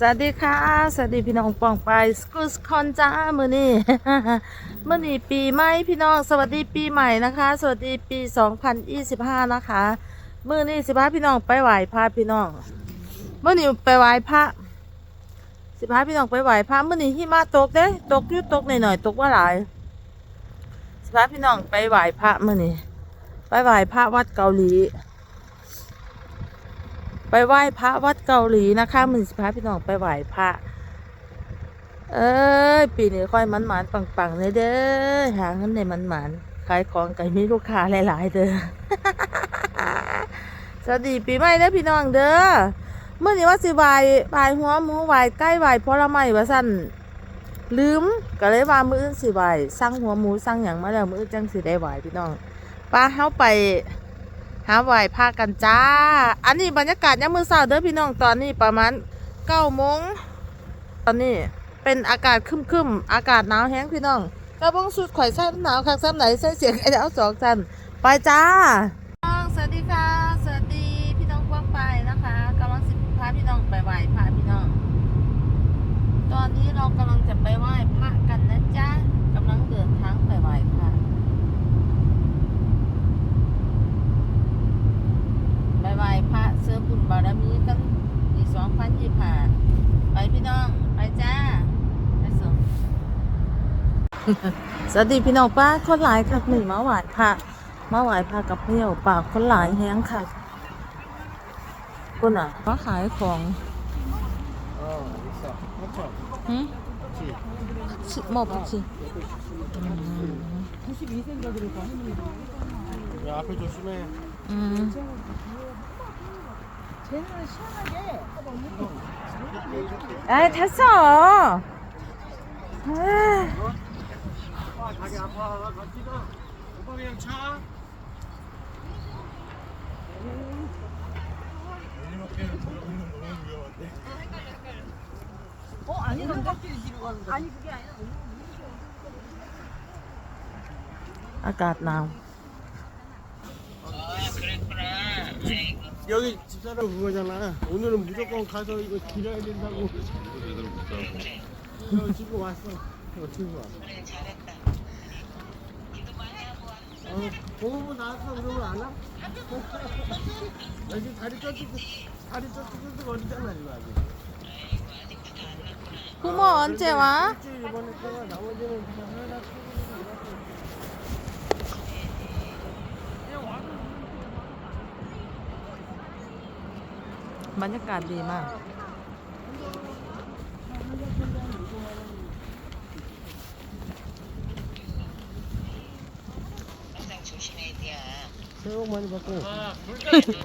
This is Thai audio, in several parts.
สวัสดีค่ะ สวัสดีพี่น้องปองไปสกูสคอนจ้ามือนี่มือนี่ปีใหม่พี่น้องสวัสดีปีใหม่นะคะ สวัสดีปี 2025 นะคะมือนี่สิพาพี่น้องไปไหว้พระพี่น้องมือนี่ไปไหว้พระสิพาพี่น้องไปไหว้พระมือนี่หิมะตกเด้ตกยุตกหน่อยๆตกว่าหลายสิพาพี่น้องไปไหว้พระมือนี่ไปไหว้พระวัดเกาหลี ไปไหว้พระวัดเกาหลีนะคะมือสิพาพี่น้องไปไหว้พระเอ้ยปีนี้ค่อยมันหมานปังๆเลยเด้อหาเงินในมันหมานขายของไก่มีลูกค้าหลายๆเด้อสวัสดีปีใหม่เด้อพี่น้องเด้อเมื่อนี้ว่าสิไหว้ไหว้หัวหมูไหว้ไก่ไหว้ผลไม้ว่าสั่นลืมก็เลยว่ามืออื่นสิไหว้สั่งหัวหมูสั่งหยังมาแล้วมืออื่นจังสิได้ไหว้พี่น้องป้าเฮาไป หาไหวพากันจ้า อันนี้บรรยากาศยามมื้อเช้าเด้อพี่น้องตอนนี้ประมาณเก้าโมงตอนนี้เป็นอากาศครึมๆอากาศหนาวแห้งพี่น้องกระบงสุดข่อยใส่หนาวคักซ้ำไหนใส่เสียงไอ้ดาวสองจันไปจ้าสวัสดีค่ะ สวัสดีพี่น้องกว้างไปนะคะกำลังสิพาพี่น้องไปไหว้พระพี่น้อง ตอนนี้เรากำลังจะไปไหว้พระกำลังเดินทางไปไหว้พระ บายบายพระเสื้อบุญบารมีกันอีสองพันยี่ผ่าไปพี่น้อง ไปจ้า ไปส่ง สวัสดีพี่น้องป้าคนหลายครับหนึ่งมาไหวพระมาไหวพระกับเพี่ยวปากคนหลายแห้งค่ะคนอ่ะมาขายของ 어, 있어. 그렇죠. หึ 그렇지. ชิหมอบชิ 야, 앞에 조심해. อืมเอ้ยทัศน์เอ้ย 자기 아파 갑시다 오빠 그냥 차 어 아니던데? 그러니까 아니 그게 아니라 I got now. 아, 여기 집사람 그거잖아. 오늘은 무조건 가서 이거 길어야 된다고. 제대로 못 살고. 저 지금 왔어. 어, 친구 왔어. 어, 공부 나왔어. 그러면 안 와? 나 지금 다리 쪄지고, 다리 쪄지고 거리잖아, 이거 아직. 부모 언제 와? 이번에 동안 나머지는 그냥 하나 그냥 와도 บรรยากาศดีมาก 새해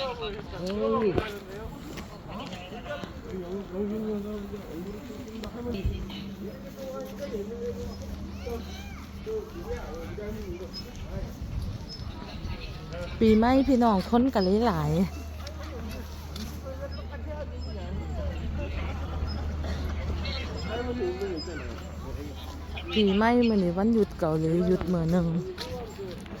복 많이 받고. 어우. 영준이 여사 얼굴이 조금 더 하면 ปีใหม่พี่น้องคนกันหลายๆปีใหม่มื้อนี้วันหยุดเกาหลีหยุดมื้อหนึง ค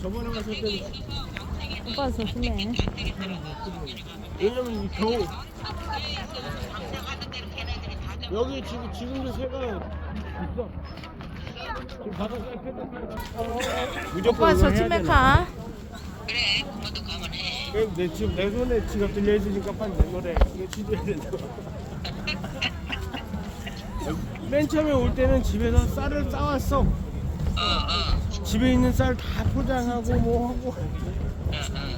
저번에 갔을 때 오빠 조심해 왜냐면 이 겨우 여기 지금 지금도 새가 있어. 지금 바닷가에 패드까지 무조건 오빠 이거 해야 조심해 되나? 가 그럼 내 지금 내 손에 지갑 들려 있으니까 빨리 내 노래 이거 취소해야 된다. 맨 처음에 올 때는 집에서 쌀을 싸왔어. 집에 있는 쌀 다 포장하고 뭐 하고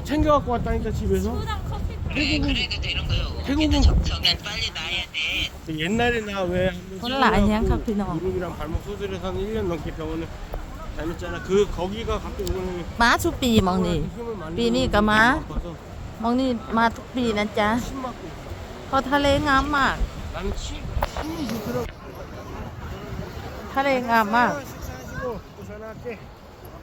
챙겨 갖고 왔다니까 집에서. 소랑 커피 네, 태국은 그래도 되는 거요. 태국은- 적정엔 빨리 나야 돼. 옛날에 나왜 몰라, 아니야, 카피노. 무릎이랑 발목 소들여서 한 1년 넘게 병원에 다녔잖아. 그 거기가 갑자기 오늘 má súp bì mong nì bì nì cả má mong nì 아마. 부산한테.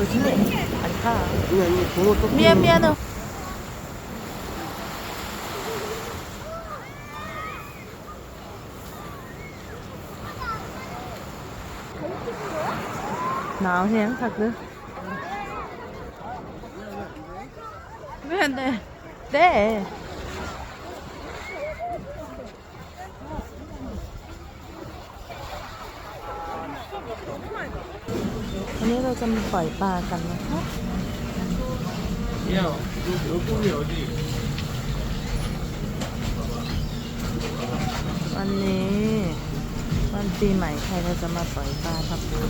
조심해. 안타 그냥 이거 번호 또. 미안 미안해 nào hén thật nữa 미안해 วันนี้เราจะมาปล่อยปลากันนะคะเดี๋ยวดูเดี๋ยวกูเดี๋ยวดิวันนี้วันปีใหม่ใครเราจะมาปล่อยปลาครับบุญ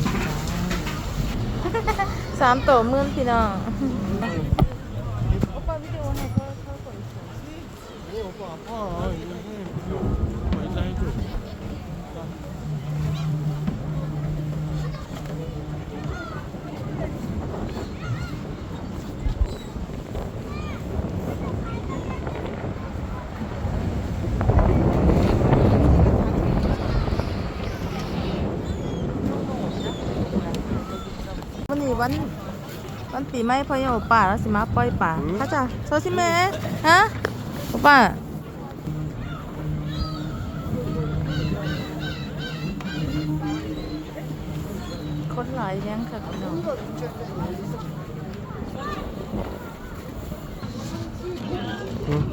สามตัวมื่อนพี่น้องโอปาวิดีโอให้เขาเขาสวยๆนี่โอปาพ่อ นนี้วันวันปีใหม่พ่อยังโอป่าแล้วสิมาปล่อยป่าเข้าใจโซชิเมะฮะโอป่าคนหลายยังค่ะพี่น้อง오빠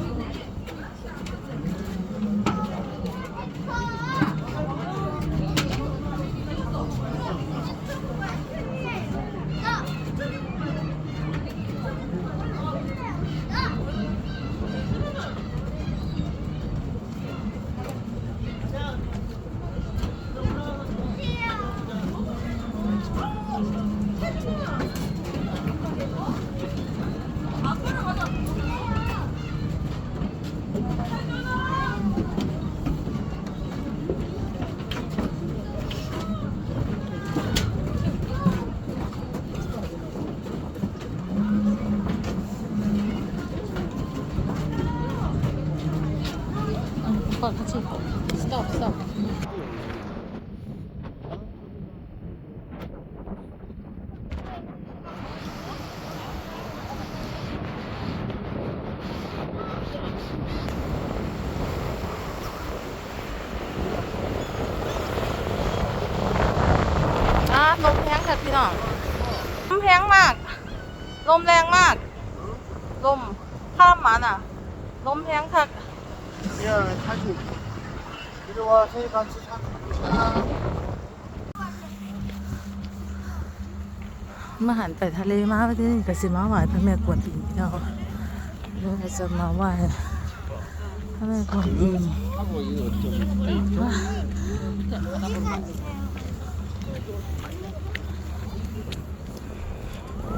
พี่น้องลมแรงมาก ลมแรงมาก ลมข้ามมันอ่ะ ลมแรงค่ะ 야, 사진. 이리 와, 세이 같이 사진. มาหันไปทะเลมาไปที่นี่ก็สิมาไหว้พระแม่กวนอิมพี่น้องเราจะมาไหว้พระแม่กวนอิม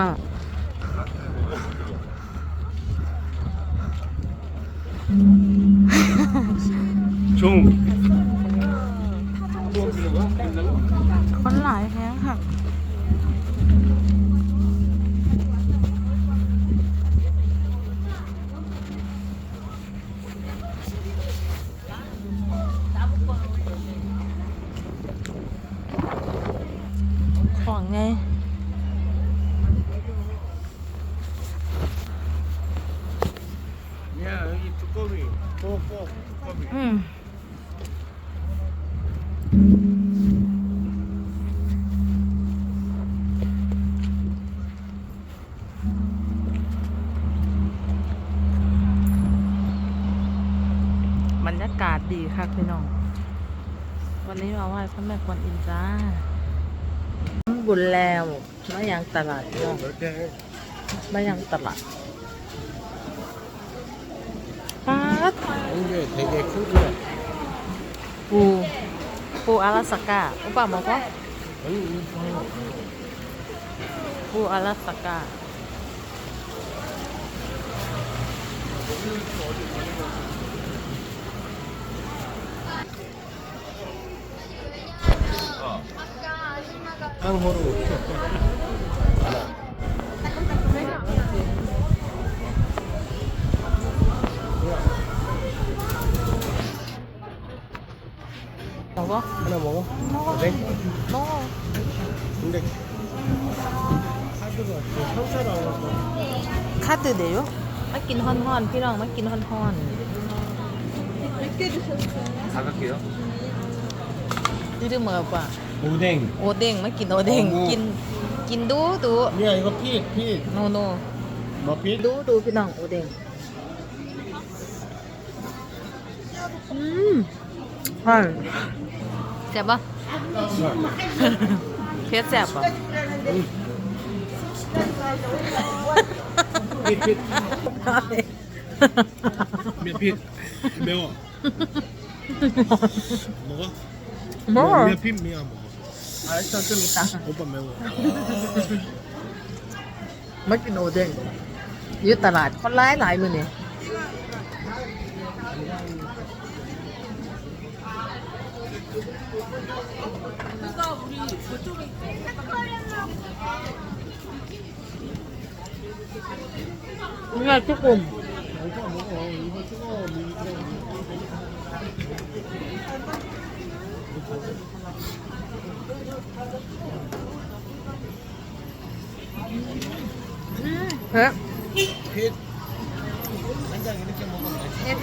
ป้า ชุ่มคนหลายแฮงค่ะ บรรยากาศดีค่ะพี่น้อง วันนี้มาไหว้พระแม่กวนอิมจ้าบุญแล้วมายังตลาดเนาะมายังตลาด 컷? 이게 되게 큰 거야. 오. 오 알았어까. 오빠 먹어? 아니, 오 알았어까. 항호로 먹 어? 하나 먹 어? 먹 어. 그 래? 먹 어. 근데 카드가 상차를 안 왔 어. 카드 내 요? 맞긴 헌헌 피랑 맞긴 헌 헌. 몇개 드셨어 요? 다 갈게 요. 이름 뭐 야? 오 뎅. 오뎅 맞긴 오 뎅. 긴, 긴 두 두. 야 이거 피 피. 노 노. 뭐 피? 두두 피랑 오 뎅. 음. 헐. แซ่บปะเพชรแซ่บปะผิดผิดเมียผิดเบลหมอหมอเมียผิดเมียหมออะไรชอบกินตังโอ้ปะเบลม่กินโอเด้งยืดตลาดคนร้ายหลายมือเนี่ย 그냥 조금. 배? 배. 된장 이렇게 먹으면 배. 배.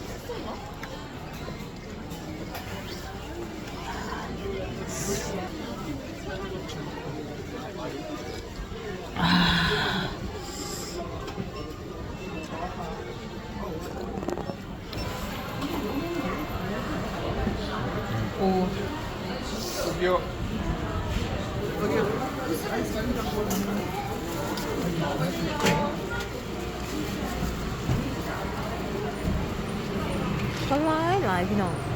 本来来边度？